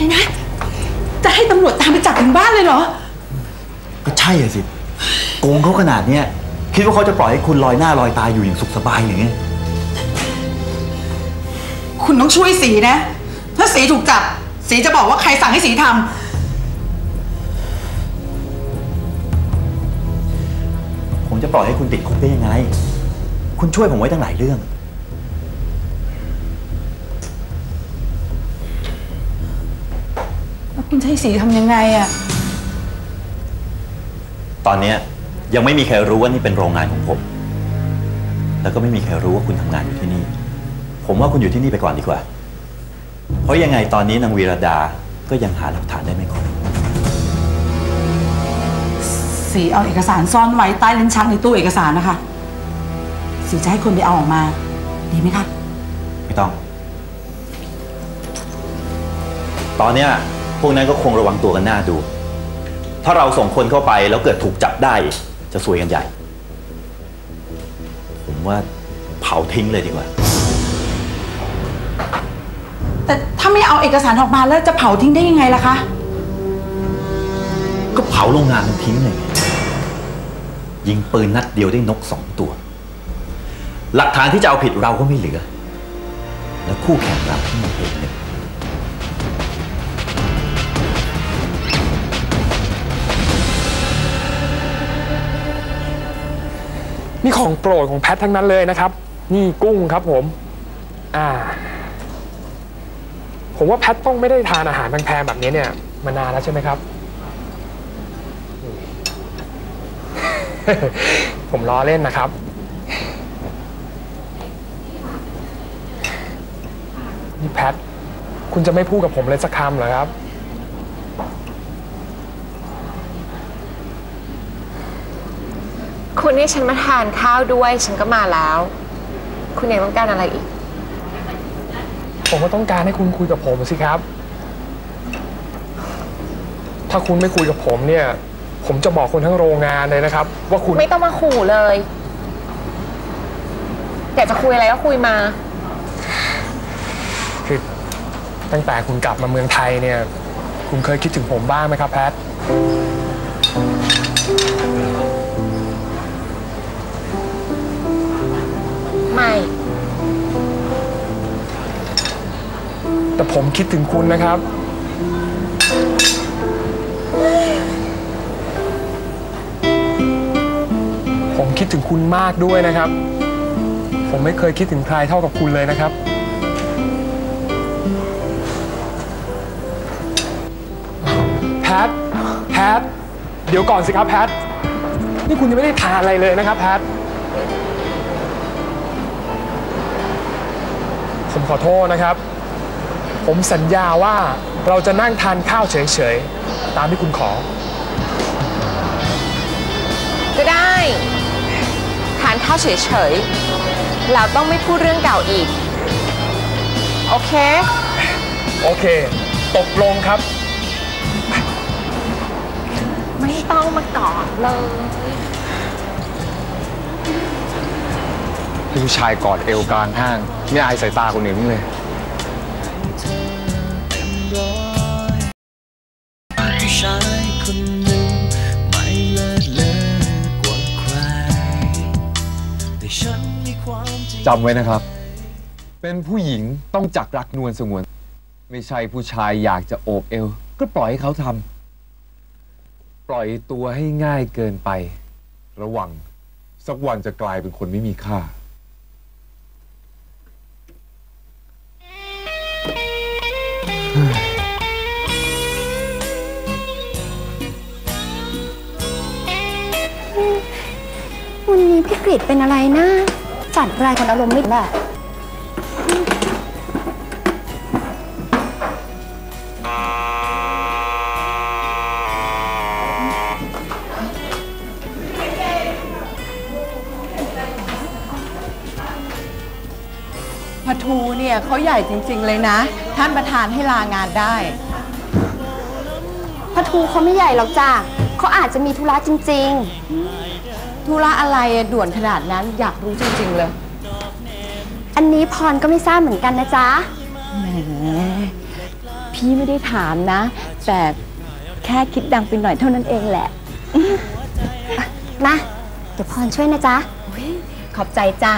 อะไรนะ จะให้ตำรวจตามไปจับถึงบ้านเลยเหรอ ก็ใช่อะสิโกงเขาขนาดเนี้ยคิดว่าเขาจะปล่อยให้คุณลอยหน้าลอยตาอยู่อย่างสุขสบายอย่างเงี้ยคุณต้องช่วยสีนะ ถ้าสีถูกจับ สีจะบอกว่าใครสั่งให้สีทำผมจะปล่อยให้คุณติดคุกได้ยังไง คุณช่วยผมไว้ตั้งหลายเรื่อง คุณจะให้สีทำยังไงอะตอนเนี้ยยังไม่มีใครรู้ว่านี่เป็นโรงงานของผม แล้วก็ไม่มีใครรู้ว่าคุณทำงานอยู่ที่นี่ ผมว่าคุณอยู่ที่นี่ไปก่อนดีกว่า เพราะยังไงตอนนี้นางวีรดาก็ยังหาหลักฐานได้ไม่ครบสีเอาเอกสารซ่อนไว้ใต้ลิ้นชักในตู้เอกสารนะคะ สีจะให้คนไปเอาออกมา ดีไหมคะ ไม่ต้อง ตอนเนี้ย พวกนั้นก็คงระวังตัวกันหน้าดู ถ้าเราส่งคนเข้าไปแล้วเกิดถูกจับได้จะซวยกันใหญ่ ผมว่าเผาทิ้งเลยดีกว่า แต่ถ้าไม่เอาเอกสารออกมาแล้วจะเผาทิ้งได้ยังไงล่ะคะ ก็เผาโรงงานมันทิ้งเลยไงยิงปืนนัดเดียวได้นกสองตัว หลักฐานที่จะเอาผิดเราก็ไม่เหลือ แล้วคู่แข่งเราที่มีเหตุหนึ่ง นี่ของโปรดของแพททั้งนั้นเลยนะครับ นี่กุ้งครับผม อ่า ผมว่าแพทต้องไม่ได้ทานอาหารแพงๆแบบนี้เนี่ยมานานแล้วใช่ไหมครับ ผมล้อเล่นนะครับ นี่แพท คุณจะไม่พูดกับผมเลยสักคำเหรอครับ คุณให้ฉันมาทานข้าวด้วย ฉันก็มาแล้ว คุณยังต้องการอะไรอีก ผมก็ต้องการให้คุณคุยกับผมสิครับ ถ้าคุณไม่คุยกับผมเนี่ย ผมจะบอกคนทั้งโรงงานเลยนะครับ ว่าคุณไม่ต้องมาขู่เลยอยากจะคุยอะไรก็คุยมา คือตั้งแต่คุณกลับมาเมืองไทยเนี่ย คุณเคยคิดถึงผมบ้างไหมครับแพท ม่แต่ผมคิดถึงคุณนะครับ ผมคิดถึงคุณมากด้วยนะครับ ผมไม่เคยคิดถึงใครเท่ากับคุณเลยนะครับ แพท แพท เดี๋ยวก่อนสิครับแพท นี่คุณยังไม่ได้ทานอะไรเลยนะครับแพท ผมขอโทษนะครับ ผมสัญญาว่าเราจะนั่งทานข้าวเฉยๆ ตามที่คุณขอ ก็ได้ ทานข้าวเฉยๆ เราต้องไม่พูดเรื่องเก่าอีก โอเค โอเค ตกลงครับ ไม่ต้องมากอดเลย ผู้ชายกอดเอวกลางห้างไม่อายสายตาคนอื่นบ้างเลยผู้ชายคนหนึ่งไม่เลิศเลอกว่าใครแต่ฉันมีความจริงจำไว้นะครับ เป็นผู้หญิงต้องจักรักนวลสงวน ไม่ใช่ผู้ชายอยากจะโอบเอว ก็ปล่อยให้เขาทำปล่อยตัวให้ง่ายเกินไป ระวังสักวันจะกลายเป็นคนไม่มีค่า เป็นอะไรนะ จัดรายคนอารมณ์ไม่ดีอะพะทูเนี่ยเขาใหญ่จริง ๆ เลยนะ ท่านประธานให้ลางานได้พระทูเขาไม่ใหญ่หรอกจ้าเขาอาจจะมีธุระจริง ธุระอะไรอะด่วนขนาดนั้นอยากรู้จริง ๆ เลยๆอันนี้พรก็ไม่ทราบเหมือนกันนะจ๊ะ แหม พี่ไม่ได้ถามนะ แต่แค่คิดดังไปหน่อยเท่านั้นเองแหละ มา เดี๋ยวพรช่วยนะจ๊ะ ขอบใจจ้า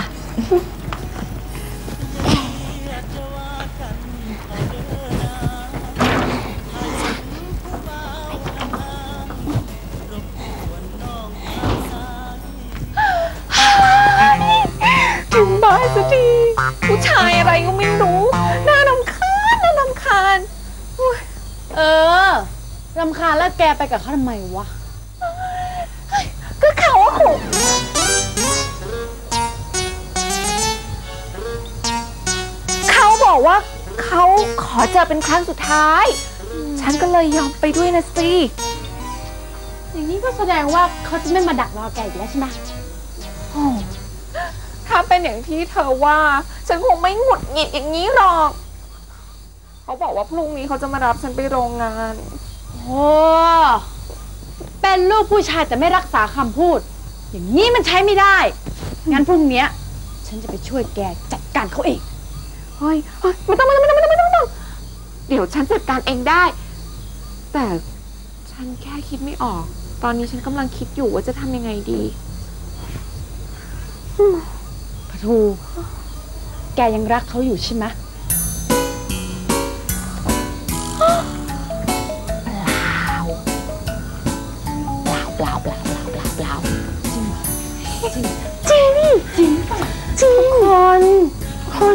รำคาญแล้วแกไปกับเขาทำไมวะ ก็เขาว่าขู่เขาบอกว่าเขาขอเจอเป็นครั้งสุดท้าย ฉันก็เลยยอมไปด้วยนะสิ อย่างนี้ก็แสดงว่าเขาจะไม่มาดักรอแกอีกแล้วใช่ไหมถ้าเป็นอย่างที่เธอว่า ฉันคงไม่หงุดหงิดอย่างนี้หรอก เขาบอกว่าพรุ่งนี้เขาจะมารับฉันไปโรงงาน โอ้เป็นลูกผู้ชายแต่ไม่รักษาคำพูด อย่างนี้มันใช้ไม่ได้ งั้นพรุ่งเนี้ย ฉันจะไปช่วยแกจัดการเขาเองเฮ้ยเฮ้ยไม่ต้องไม่ต้องไม่ต้องไม่ต้องไม่ต้อง เดี๋ยวฉันจัดการเองได้ แต่ฉันแค่คิดไม่ออก ตอนนี้ฉันกำลังคิดอยู่ว่าจะทำยังไงดีปะทู แกยังรักเขาอยู่ใช่ไหมเจริงจริงจริงคนคน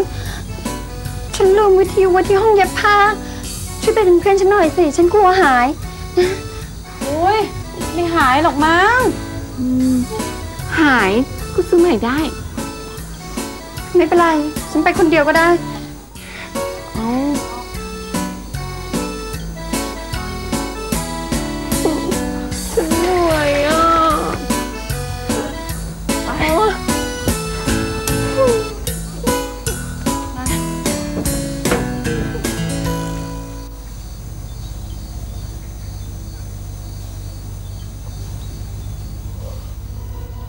ฉันลืมวิทยุไว้ที่ห้องเย็บผ้าช่วยไปเป็นเพื่อนฉันหน่อยสิ ฉันกลัวหายโอ้ยไม่หายหรอกมั้งหายก็ซื้อใหม่ได้ ไม่เป็นไร ฉันไปคนเดียวก็ได้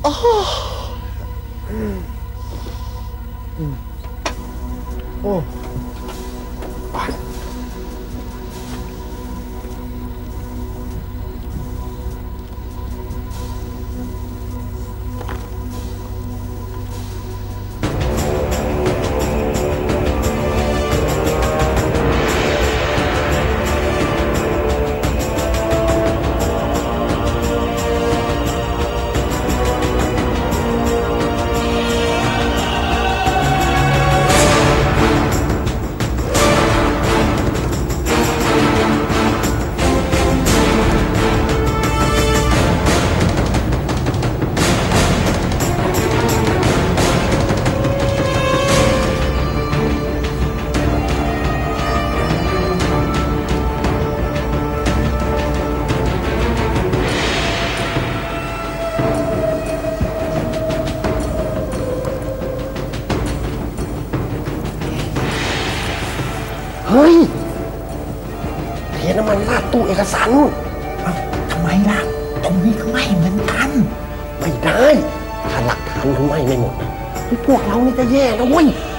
เราดตู้เอกสารนู่นทำไมล่ะ ตรงนี้ก็ไม่เหมือนกัน ไม่ได้ ถ้าหลักฐานมันไหม้ไม่หมดนะเฮ้ยพวกเรานี่จะแย่นะเว้ยเ